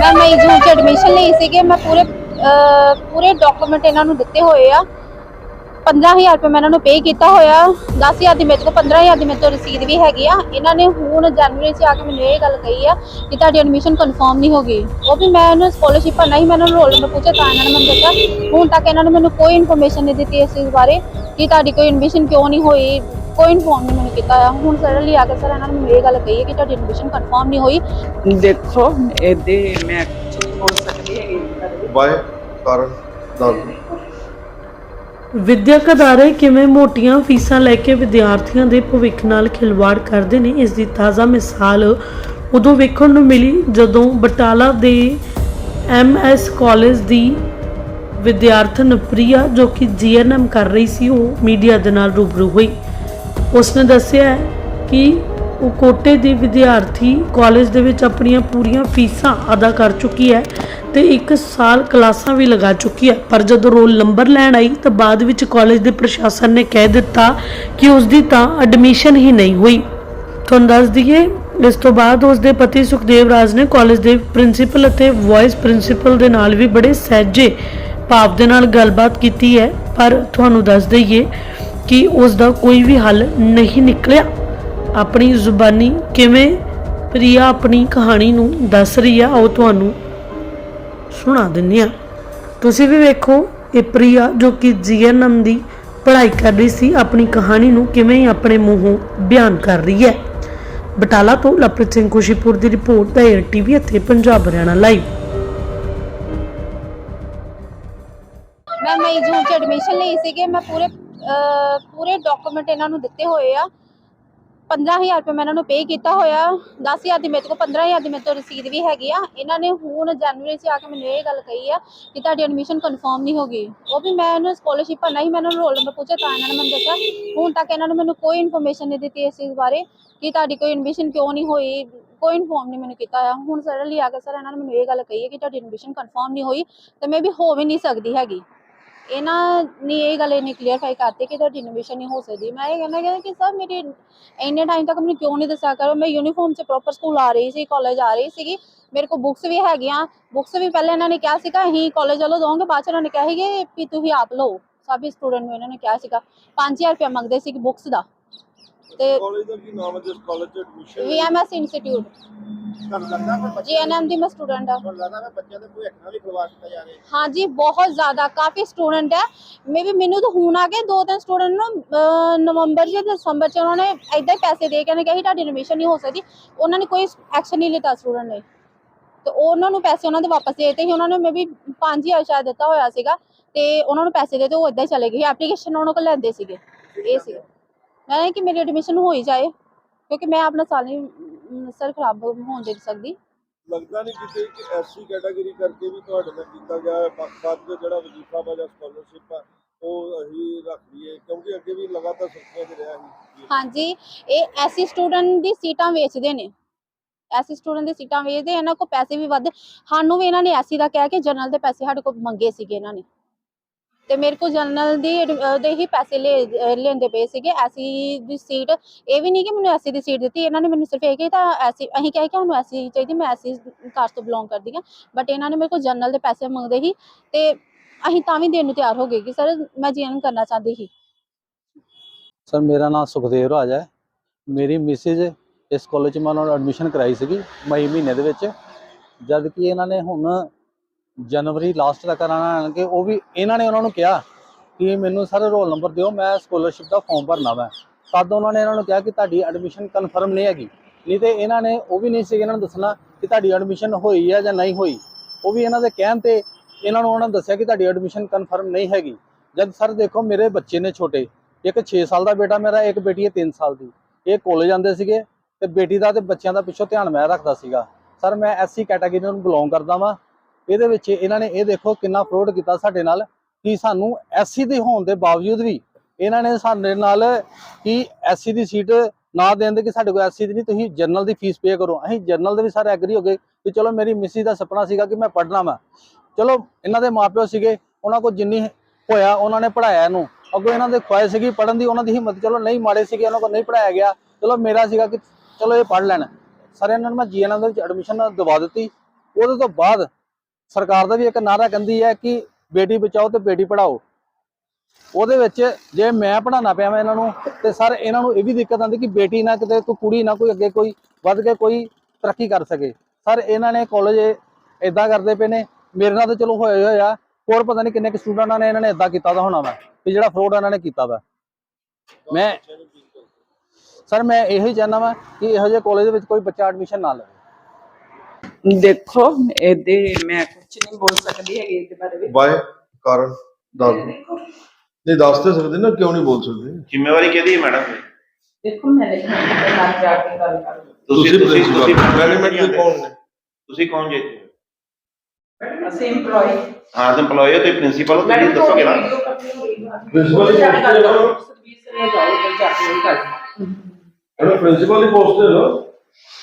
ਮੈਂ ਮਈ ਜੂਨ ਚ ਐਡਮਿਸ਼ਨ ਲਈ ਸੀਗੇ, ਮੈਂ ਪੂਰੇ ਪੂਰੇ ਡਾਕੂਮੈਂਟ ਇਹਨਾਂ ਨੂੰ ਦਿੱਤੇ ਹੋਏ ਆ। 15000 ਰੁਪਏ ਮੈਂ ਇਹਨਾਂ ਨੂੰ ਪੇ ਕੀਤਾ ਹੋਇਆ। 10000 ਦੀ ਮੇਰੇ ਕੋਲ 15000 ਦੀ ਮੇਰੇ ਤੋਂ ਰਸੀਦ ਵੀ ਹੈਗੀ ਆ। ਇਹਨਾਂ ਨੇ ਹੁਣ ਜਨਵਰੀ 'ਚ ਆ ਕੇ ਮੈਨੂੰ ਇਹ ਗੱਲ ਕਹੀ ਆ ਕਿ ਤੁਹਾਡੀ ਐਡਮਿਸ਼ਨ ਕਨਫਰਮ ਨਹੀਂ ਹੋ ਗਈ। ਉਹ ਵੀ ਮੈਂ ਇਹਨਾਂ ਸਕਾਲਰਸ਼ਿਪ ਭਰਨਾ ਸੀ ਮੈਂ ਇਹਨਾਂ ਨੂੰ ਰੋਲ ਨੰਬਰ ਪੁੱਛਿਆ ਤਾਂ ਇਹਨਾਂ ਨੇ ਮੈਨੂੰ ਦੱਸਿਆ। ਹੁਣ ਤੱਕ ਇਹਨਾਂ ਨੇ ਮੈਨੂੰ ਕੋਈ ਇਨਫੋਰਮੇਸ਼ਨ ਨਹੀਂ ਦਿੱਤੀ ਇਸ ਚੀਜ਼ ਬਾਰੇ ਕਿ ਤੁਹਾਡੀ ਕੋਈ ਐਡਮਿਸ਼ਨ ਕਿਉਂ ਨਹੀਂ ਹੋਈ। ਕੋਈ ਇਨਫੋਰਮ ਨਹੀਂ ਮੈਨੂੰ ਕੀਤਾ ਆ ਹੁਣ ਸਡਨਲੀ ਆ ਕੇ ਸਰ ਇਹਨਾਂ ਨੇ ਮੈਨੂੰ ਇਹ ਗੱਲ ਕਹੀ ਹੈ ਕਿ ਤੁਹਾਡੀ ਐਡਮਿਸ਼ਨ ਕਨਫਰਮ ਨਹੀਂ ਹੋਈ। ਦੇਖੋ ਇਹਦੇ ਮੈਂ ਕੁਛ ਨਹੀਂ ਬੋਲ ਸਕਦੀ ਹੈਗੀ। ਬਾਏ ਕਾਰਨ ਦੱਸ ਵਿਦਿਅਕ ਅਦਾਰੇ ਕਿਵੇਂ ਮੋਟੀਆਂ ਫੀਸਾਂ ਲੈ ਕੇ ਵਿਦਿਆਰਥੀਆਂ ਦੇ ਭਵਿੱਖ ਨਾਲ ਖਿਲਵਾੜ ਕਰਦੇ ਨੇ ਇਸ ਦੀ ਤਾਜ਼ਾ ਮਿਸਾਲ ਉਦੋਂ ਵੇਖਣ ਨੂੰ ਮਿਲੀ ਜਦੋਂ ਬਟਾਲਾ ਦੇ ਐਮਐਸ ਕਾਲਜ ਦੀ ਵਿਦਿਆਰਥਣ ਪ੍ਰਿਆ ਜੋ ਕਿ ਜੀਐਨਐਮ ਕਰ ਰਹੀ ਸੀ ਉਹ ਮੀਡੀਆ ਦੇ ਨਾਲ ਰੂਬਰੂ ਹੋਈ। ਉਸਨੇ ਦੱਸਿਆ ਕਿ ਉਹ ਕੋਟੇ ਦੀ ਵਿਦਿਆਰਥੀ ਕਾਲਜ ਦੇ ਵਿੱਚ ਆਪਣੀਆਂ ਪੂਰੀਆਂ ਫੀਸਾਂ ਅਦਾ ਕਰ ਚੁੱਕੀ ਹੈ ਤੇ ਇੱਕ ਸਾਲ ਕਲਾਸਾਂ ਵੀ ਲਗਾ ਚੁੱਕੀ ਹੈ। ਪਰ ਜਦੋਂ ਰੋਲ ਨੰਬਰ ਲੈਣ ਆਈ ਤਾਂ ਬਾਅਦ ਵਿੱਚ ਕਾਲਜ ਦੇ ਪ੍ਰਸ਼ਾਸਨ ਨੇ ਕਹਿ ਦਿੱਤਾ ਕਿ ਉਸ ਦੀ ਤਾਂ ਐਡਮਿਸ਼ਨ ਹੀ ਨਹੀਂ ਹੋਈ। ਤੁਹਾਨੂੰ ਦੱਸ ਦਈਏ, ਇਸ ਤੋਂ ਬਾਅਦ ਉਸ ਦੇ ਪਤੀ ਸੁਖਦੇਵ ਰਾਜ ਨੇ ਕਾਲਜ ਦੇ ਪ੍ਰਿੰਸੀਪਲ ਅਤੇ ਵਾਈਸ ਪ੍ਰਿੰਸੀਪਲ ਦੇ ਨਾਲ ਵੀ ਬੜੇ ਸਹਿਜੇ ਭਾਵ ਦੇ ਨਾਲ ਗੱਲਬਾਤ ਕੀਤੀ ਹੈ। ਪਰ ਤੁਹਾਨੂੰ ਦੱਸ ਦਈਏ ਕਿ ਉਸ ਦਾ ਕੋਈ ਵੀ ਹੱਲ ਨਹੀਂ ਨਿਕਲਿਆ। ਆਪਣੀ ਜ਼ੁਬਾਨੀ ਕਿਵੇਂ? ਪ੍ਰਿਆ ਆਪਣੀ ਕਹਾਣੀ ਨੂੰ ਦੱਸ ਰਹੀ ਆ, ਉਹ ਤੁਹਾਨੂੰ ਸੁਣਾ ਦਿੰਨੀ ਆ। ਤੁਸੀਂ ਵੀ ਵੇਖੋ ਇਹ ਪ੍ਰਿਆ ਜੋ ਕਿ ਜੀਐਨਐਮ ਦੀ ਪੜ੍ਹਾਈ ਕਰ ਰਹੀ ਸੀ, ਆਪਣੀ ਕਹਾਣੀ ਨੂੰ ਕਿਵੇਂ ਆਪਣੇ ਮੂੰਹੋਂ ਬਿਆਨ ਕਰ ਰਹੀ ਹੈ। ਬਟਾਲਾ ਤੋਂ ਲਪ੍ਰਿਤ ਸਿੰਘ ਖੁਸ਼ੀਪੁਰ ਦੀ ਰਿਪੋਰਟ ਦਾ ਏਅਰ ਟੀਵੀ ਅਤੇ ਪੰਜਾਬ ਹਰਿਆਣਾ ਲਾਈਵ। ਮੈਂ ਮਈ ਜੂਨ ਚ ਐਡਮਿਸ਼ਨ ਲਈ ਸੀਗੇ, ਮੈਂ ਪੂਰੇ ਪੂਰੇ ਡਾਕੂਮੈਂਟ ਇਹਨਾਂ ਨੂੰ ਦਿੱਤੇ ਹੋਏ ਆ। 15000 ਰੁਪਏ ਮੈਂ ਇਹਨਾਂ ਨੂੰ ਪੇ ਕੀਤਾ ਹੋਇਆ। 10000 ਦੀ ਮੇਰੇ ਕੋਲ 15000 ਦੀ ਮੇਰੇ ਤੋਂ ਰਸੀਦ ਵੀ ਹੈਗੀ ਆ। ਇਹਨਾਂ ਨੇ ਹੁਣ ਜਨਵਰੀ 'ਚ ਆ ਕੇ ਮੈਨੂੰ ਇਹ ਗੱਲ ਕਹੀ ਆ ਕਿ ਤੁਹਾਡੀ ਐਡਮਿਸ਼ਨ ਕਨਫਰਮ ਨਹੀਂ ਹੋ ਗਈ। ਉਹ ਵੀ ਮੈਂ ਇਹਨਾਂ ਸਕਾਲਰਸ਼ਿਪ ਭਰਨਾ ਹੀ ਮੈਂ ਇਹਨਾਂ ਨੂੰ ਰੋਲ ਨੰਬਰ ਪੁੱਛਿਆ, ਤਾਂ ਇਹਨਾਂ ਨੇ ਮੈਨੂੰ ਦੱਸਿਆ। ਹੁਣ ਤੱਕ ਇਹਨਾਂ ਨੇ ਮੈਨੂੰ ਕੋਈ ਇਨਫੋਰਮੇਸ਼ਨ ਨਹੀਂ ਦਿੱਤੀ ਇਸ ਚੀਜ਼ ਬਾਰੇ ਕਿ ਤੁਹਾਡੀ ਕੋਈ ਐਡਮਿਸ਼ਨ ਕਿਉਂ ਨਹੀਂ ਹੋਈ। ਕੋਈ ਇਨਫੋਰਮ ਨਹੀਂ ਮੈਨੂੰ ਕੀਤਾ ਆ ਹੁਣ ਸਡਨਲੀ ਆ ਕੇ ਸਰ ਇਹਨਾਂ ਨੇ ਮੈਨੂੰ ਇਹ ਗੱਲ ਕਹੀ ਹੈ ਕਿ ਤੁਹਾਡੀ ਐਡਮਿਸ਼ਨ ਕਨਫਰਮ ਨਹੀਂ ਹੋਈ ਤੇ ਮੈਂ ਵੀ ਹੋ ਵੀ ਨਹੀਂ ਸਕਦੀ ਹੈਗੀ। ਇਹਨਾਂ ਨੇ ਇਹ ਗੱਲ ਇਹਨੇ ਕਲੀਅਰਫਾਈ ਕਰਤੀ ਕਿ ਤੁਹਾਡੀ ਐਡਮਿਸ਼ਨ ਨਹੀਂ ਹੋ ਸਕਦੀ। ਮੈਂ ਇਹ ਕਹਿੰਦਾ ਕਿ ਕਿ ਸਰ ਮੇਰੀ ਇੰਨੇ ਟਾਈਮ ਤੱਕ ਮੈਨੂੰ ਕਿਉਂ ਨਹੀਂ ਦੱਸਿਆ ਕਰੋ? ਮੈਂ ਯੂਨੀਫਾਰਮ 'ਚ ਪ੍ਰੋਪਰ ਸਕੂਲ ਆ ਰਹੀ ਸੀ ਕਾਲਜ ਆ ਰਹੀ ਸੀਗੀ। ਮੇਰੇ ਕੋਲ ਬੁੱਕਸ ਵੀ ਹੈਗੀਆਂ। ਬੁੱਕਸ ਵੀ ਪਹਿਲਾਂ ਇਹਨਾਂ ਨੇ ਕਿਹਾ ਸੀਗਾ, ਅਸੀਂ ਕਾਲਜ ਵੱਲੋਂ ਦੋਗੇ ਬਾਅਦ 'ਚ ਇਹਨਾਂ ਨੇ ਕਿਹਾ ਸੀਗੇ ਵੀ ਤੁਸੀਂ ਆਪ ਲਓ। ਸਭੀ ਸਟੂਡੈਂਟ ਨੂੰ ਇਹਨਾਂ ਨੇ ਕਿਹਾ ਸੀਗਾ। 5000 ਰੁਪਏ ਮੰਗਦੇ ਸੀ ਬੁੱਕਸ ਦਾ। ਤੇ ਕਾਲਜ ਦਾ ਕੀ ਨਾਮ ਹੈ ਜਿਸ ਕਾਲਜ ਚ ਐਡਮਿਸ਼ਨ ਵੀਐਮਐਸ ਇੰਸਟੀਚਿਊਟ ਤੁਹਾਨੂੰ ਲੱਗਦਾ ਕਿ ਬੱਚੇ ਜੀਐਨਐਮ ਦੀ ਮੈਂ ਸਟੂਡੈਂਟ ਆ। ਤੁਹਾਨੂੰ ਲੱਗਦਾ ਕਿ ਬੱਚਿਆਂ ਦੇ ਭਵਿੱਖ ਨਾਲ ਵੀ ਖਿਲਵਾੜ ਕੀਤਾ ਜਾ ਰਿਹਾ ਹੈ? ਹਾਂਜੀ ਬਹੁਤ ਜ਼ਿਆਦਾ ਕਾਫੀ ਸਟੂਡੈਂਟ ਹੈ। ਮੇਬੀ ਮੈਨੂੰ ਤਾਂ ਹੁਣ ਆ ਕੇ ਦੋ ਤਿੰਨ ਸਟੂਡੈਂਟ ਨੂੰ ਅਹ, ਨਵੰਬਰ ਜਾਂ ਦਸੰਬਰ ਚ ਉਹਨਾਂ ਨੇ ਏਦਾਂ ਹੀ ਪੈਸੇ ਦੇ ਕੇ ਨੇ ਕਿਹਾ ਸੀ ਤੁਹਾਡੀ ਐਡਮਿਸ਼ਨ ਨਹੀਂ ਹੋ ਸਕਦੀ। ਉਹਨਾਂ ਨੇ ਕੋਈ ਐਕਸ਼ਨ ਨਹੀਂ ਲਿੱਤਾ ਸਟੂਡੈਂਟ ਨੇ। ਤੇ ਉਹਨਾਂ ਨੂੰ ਪੈਸੇ ਉਹਨਾਂ ਦੇ ਵਾਪਸ ਦੇ ਦਿੱਤੇ ਸੀ। ਉਹਨਾਂ ਨੇ ਮੇਬੀ 5000 ਸ਼ਾਇਦ ਦਿੱਤਾ ਹੋਇਆ ਸੀਗਾ ਤੇ ਉਹਨਾਂ ਨੂੰ ਪੈਸੇ ਦੇ ਤੇ ਉਹ ਏਦਾਂ ਹੀ ਚਲੇ ਗਏ ਐਪਲੀਕੇਸ਼ਨ ਉਹਨਾਂ ਕੋਲ ਲੈਂਦੇ ਸੀਗੇ। ਇਹ ਸੀਗਾ। ਮੈਂ ਕਿ ਮੇਰੀ ਐਡਮਿਸ਼ਨ ਹੋ ਹੀ ਜਾਏ ਕਿਉਂਕਿ ਮੈਂ ਆਪਣਾ ਸਾਲ ਨਹੀਂ ਸਰ ਖਰਾਬ ਹੋਣ ਦੇ ਸਕਦੀ। ਲੱਗਦਾ ਨਹੀਂ ਕਿਤੇ ਕਿ ਐਸਸੀ ਕੈਟਾਗਰੀ ਕਰਕੇ ਵੀ ਤੁਹਾਡੇ ਨਾਲ ਕੀਤਾ ਗਿਆ ਹੈ ਬਾਕੀ ਜਿਹੜਾ ਵਜ਼ੀਫਾ ਵਾ ਜਾਂ ਸਕਾਲਰਸ਼ਿਪ ਆ ਉਹ ਅਸੀਂ ਰੱਖ ਲਈਏ ਕਿਉਂਕਿ ਅੱਗੇ ਵੀ ਲਗਾਤਾਰ ਸੁਰਖੀਆਂ 'ਚ ਰਿਹਾ ਸੀ। ਹਾਂਜੀ ਇਹ ਐਸੀ ਸਟੂਡੈਂਟ ਦੀ ਸੀਟਾਂ ਵੇਚਦੇ ਨੇ। ਐਸੀ ਸਟੂਡੈਂਟ ਦੀ ਸੀਟਾਂ ਵੇਚਦੇ ਇਹਨਾਂ ਕੋਲ ਪੈਸੇ ਵੀ ਵੱਧ ਸਾਨੂੰ ਵੀ ਇਹਨਾਂ ਨੇ ਐਸੀ ਦਾ ਕਹਿ ਕੇ ਜਨਰਲ ਦੇ ਪੈਸੇ ਸਾਡੇ ਕੋਲ ਮੰਗੇ ਸੀਗੇ ਇਹਨਾਂ ਨੇ। ਤੇ ਮੇਰੇ ਕੋਲ ਜਨਰਲ ਦੀ ਉਹਦੇ ਹੀ ਪੈਸੇ ਲੈ ਲੈਂਦੇ ਪਏ ਸੀਗੇ। ਐਸੀ ਦੀ ਸੀਟ, ਇਹ ਵੀ ਨਹੀਂ ਕਿ ਮੈਨੂੰ ਐਸੀ ਦੀ ਸੀਟ ਦਿੱਤੀ। ਇਹਨਾਂ ਨੇ ਮੈਨੂੰ ਸਿਰਫ ਇਹ ਕਿ ਤਾਂ ਐਸੀ, ਅਸੀਂ ਕਹਿ ਕੇ ਸਾਨੂੰ ਐਸੀ ਚਾਹੀਦੀ, ਮੈਂ ਐਸੀ ਕਾਸਟ ਤੋਂ ਬਿਲੋਂਗ ਕਰਦੀ ਹਾਂ। ਬਟ ਇਹਨਾਂ ਨੇ ਮੇਰੇ ਕੋਲ ਜਨਰਲ ਦੇ ਪੈਸੇ ਮੰਗਦੇ ਸੀ ਤੇ ਅਸੀਂ ਤਾਂ ਵੀ ਦੇਣ ਨੂੰ ਤਿਆਰ ਹੋ ਗਏ ਕਿ ਸਰ, ਮੈਂ ਜੀਐਨ ਕਰਨਾ ਚਾਹੁੰਦੀ ਸੀ। ਸਰ, ਮੇਰਾ ਨਾਮ ਸੁਖਦੇਵ ਰਾਜ ਹੈ। ਮੇਰੀ ਮਿਸਿਜ ਇਸ ਕਾਲਜ 'ਚ ਮੈਂ ਉਹਨਾਂ ਨੂੰ ਐਡਮਿਸ਼ਨ ਕਰਾਈ ਸੀਗੀ, ਮਈ ਮਹੀਨੇ ਦੇ ਵਿੱਚ। ਜਦ ਕਿ ਇਹਨਾਂ ਨੇ ਹੁਣ ਜਨਵਰੀ ਲਾਸਟ ਤੱਕ ਆਣਾ ਕਿ ਉਹ ਵੀ ਇਹਨਾਂ ਨੇ ਉਹਨਾਂ ਨੂੰ ਕਿਹਾ ਕਿ ਮੈਨੂੰ ਸਰ ਰੋਲ ਨੰਬਰ ਦਿਓ, ਮੈਂ ਸਕਾਲਰਸ਼ਿਪ ਦਾ ਫਾਰਮ ਭਰਨਾ ਵਾ। ਤਦ ਉਹਨਾਂ ਨੇ ਇਹਨਾਂ ਨੂੰ ਕਿਹਾ ਕਿ ਤੁਹਾਡੀ ਐਡਮਿਸ਼ਨ ਕਨਫਰਮ ਨਹੀਂ ਹੈਗੀ। ਨਹੀਂ ਤੇ ਇਹਨਾਂ ਨੇ ਉਹ ਵੀ ਨਹੀਂ ਸੀ ਇਹਨਾਂ ਨੂੰ ਦੱਸਣਾ ਕਿ ਤੁਹਾਡੀ ਐਡਮਿਸ਼ਨ ਹੋਈ ਹੈ ਜਾਂ ਨਹੀਂ ਹੋਈ। ਉਹ ਵੀ ਇਹਨਾਂ ਦੇ ਕਹਿਣ ਤੇ ਇਹਨਾਂ ਨੂੰ ਉਹਨਾਂ ਨੇ ਦੱਸਿਆ ਕਿ ਤੁਹਾਡੀ ਐਡਮਿਸ਼ਨ ਕਨਫਰਮ ਨਹੀਂ ਹੈਗੀ। ਜਦ ਸਰ ਦੇਖੋ, ਮੇਰੇ ਬੱਚੇ ਨੇ ਛੋਟੇ, ਇੱਕ 6 ਸਾਲ ਦਾ ਬੇਟਾ ਮੇਰਾ, ਇੱਕ ਬੇਟੀ ਹੈ 3 ਸਾਲ ਦੀ। ਇਹ ਕਾਲਜ ਆਉਂਦੇ ਸੀਗੇ ਤੇ ਬੇਟੀ ਦਾ ਤੇ ਬੱਚਿਆਂ ਦਾ ਪਿੱਛੋਂ ਧਿਆਨ ਮੈਂ ਰੱਖਦਾ ਸੀਗਾ। ਸਰ ਮੈਂ ਐਸਸੀ ਕੈਟਾਗਰੀ ਨੂੰ ਬਿਲੋਂਗ ਕਰਦਾ ਵਾਂ। ਇਹਦੇ ਵਿੱਚ ਇਹਨਾਂ ਨੇ ਇਹ ਦੇਖੋ ਕਿੰਨਾ ਫਰੋਡ ਕੀਤਾ ਸਾਡੇ ਨਾਲ, ਕਿ ਸਾਨੂੰ ਐਸਸੀ ਦੇ ਹੋਣ ਦੇ ਬਾਵਜੂਦ ਵੀ ਇਹਨਾਂ ਨੇ ਸਾਡੇ ਨਾਲ ਕਿ ਐਸਸੀ ਦੀ ਸੀਟ ਨਾ ਦੇਣ ਦੇ ਕਿ ਸਾਡੇ ਕੋਲ ਐਸਸੀ ਦੀ ਨਹੀਂ, ਤੁਸੀਂ ਜਰਨਲ ਦੀ ਫੀਸ ਪੇ ਕਰੋ। ਅਸੀਂ ਜਰਨਲ ਦੇ ਵੀ ਸਾਰੇ ਐਗਰੀ ਹੋ ਗਏ ਕਿ ਚਲੋ ਮੇਰੀ ਮਿਸੀ ਦਾ ਸੁਪਨਾ ਸੀਗਾ ਕਿ ਮੈਂ ਪੜ੍ਹਨਾ ਵਾ। ਚਲੋ ਇਹਨਾਂ ਦੇ ਮਾਪਿਓ ਸੀਗੇ, ਉਹਨਾਂ ਕੋਲ ਜਿੰਨੀ ਹੋਇਆ ਉਹਨਾਂ ਨੇ ਪੜਾਇਆ ਇਹਨੂੰ। ਅੱਗੋਂ ਇਹਨਾਂ ਦੇ ਖੁਆਇਸ਼ ਸੀਗੀ ਪੜਨ ਦੀ, ਉਹਨਾਂ ਦੀ ਹਿੰਮਤ ਚਲੋ ਨਹੀਂ ਮਾੜੇ ਸੀਗੇ, ਉਹਨਾਂ ਕੋਲ ਨਹੀਂ ਪੜਾਇਆ ਗਿਆ। ਚਲੋ ਮੇਰਾ ਸੀਗਾ ਕਿ ਚਲੋ ਇਹ ਪੜ ਲੈਣ। ਸਰ ਇਹਨਾਂ ਨੂੰ ਮੈਂ ਜੀਐਨਐਮ ਦੇ ਵਿੱਚ ਐਡਮਿਸ਼ਨ ਦਵਾ ਦਿੱਤੀ। ਉਹਦੇ ਤੋਂ ਬਾਅਦ ਸਰਕਾਰ ਦਾ ਵੀ ਇੱਕ ਨਾਰਾ ਕਹਿੰਦੀ ਹੈ ਕਿ ਬੇਟੀ ਬਚਾਓ ਤੇ ਬੇਟੀ ਪੜਾਓ ਉਹਦੇ ਵਿੱਚ ਜੇ ਮੈਂ ਪੜਾਉਣਾ ਪਿਆ ਮੈਂ ਇਹਨਾਂ ਨੂੰ, ਤੇ ਸਰ ਇਹਨਾਂ ਨੂੰ ਇਹ ਵੀ ਦਿੱਕਤ ਆਉਂਦੀ ਕਿ ਬੇਟੀ ਨਾ ਕਿਤੇ, ਕੋਈ ਕੁੜੀ ਨਾ ਕੋਈ ਅੱਗੇ ਕੋਈ ਵੱਧ ਕੇ ਕੋਈ ਤਰੱਕੀ ਕਰ ਸਕੇ। ਸਰ ਇਹਨਾਂ ਨੇ ਕਾਲਜ ਇਦਾਂ ਕਰਦੇ ਪਏ ਨੇ, ਮੇਰੇ ਨਾਲ ਤਾਂ ਚਲੋ ਹੋਇਆ ਹੋਇਆ, ਹੋਰ ਪਤਾ ਨਹੀਂ ਕਿੰਨੇ ਕੁ ਸਟੂਡੈਂਟਾਂ ਨੇ ਇਹਨਾਂ ਨੇ ਇਦਾਂ ਕੀਤਾ ਦਾ ਹੋਣਾ ਵਾ ਕਿ ਜਿਹੜਾ ਫਰੋਡ ਇਹਨਾਂ ਨੇ ਕੀਤਾ ਵਾ। ਮੈਂ ਸਰ ਮੈਂ ਇਹੋ ਹੀ ਚਾਹੁੰਦਾ ਵਾਂ ਕਿ ਇਹੋ ਜਿਹੇ ਕਾਲਜ ਦੇ ਵਿੱਚ ਕੋਈ ਬੱਚਾ ਐਡਮਿਸ਼ਨ ਨਾ ਲਵੇ। ਦੇਖੋ ਇਹਦੇ ਮੈਂ ਕੁਝ ਨਹੀਂ ਬੋਲ ਸਕਦੀ ਹੈਗੀ ਇਹਦੇ ਬਾਰੇ ਵਿੱਚ। ਵਾਏ ਕਾਰਨ ਦੱਸ ਦਿਓ। ਨਹੀਂ ਦੱਸ ਤੇ ਸਕਦੇ ਨਾ ਕਿਉਂ ਨਹੀਂ ਬੋਲ ਸਕਦੇ? ਜ਼ਿੰਮੇਵਾਰੀ ਕਿਹਦੀ ਹੈ ਮੈਡਮ? ਦੇਖੋ ਮੈਨੇਜਮੈਂਟ ਦੇ ਨਾਲ ਜਾ ਕੇ ਗੱਲ ਕਰੋ ਤੁਸੀਂ ਤੁਸੀਂ ਤੁਸੀਂ ਮੈਨੇਜਮੈਂਟ ਦੇ ਕੌਣ ਨੇ ਤੁਸੀਂ ਕੌਣ ਜੇ? ਅਸੀਂ EMPLOYE ਹਾਂ ਤੇ EMPLOYE ਹੋ ਤੇ ਪ੍ਰਿੰਸੀਪਲ ਹੋ ਤੁਸੀਂ ਦੱਸੋਗੇ ਨਾ? ਪ੍ਰਿੰਸੀਪਲ ਹੀ ਪੋਸਟ ਤੇ ਹੋ ਸਰਵਿਸ ਰੇ ਜਾਓ। ਤੇ ਜਾ ਕੇ ਗੱਲ ਪ੍ਰਿੰਸੀਪਲ ਹੀ ਪੋਸਟ ਤੇ ਹੋ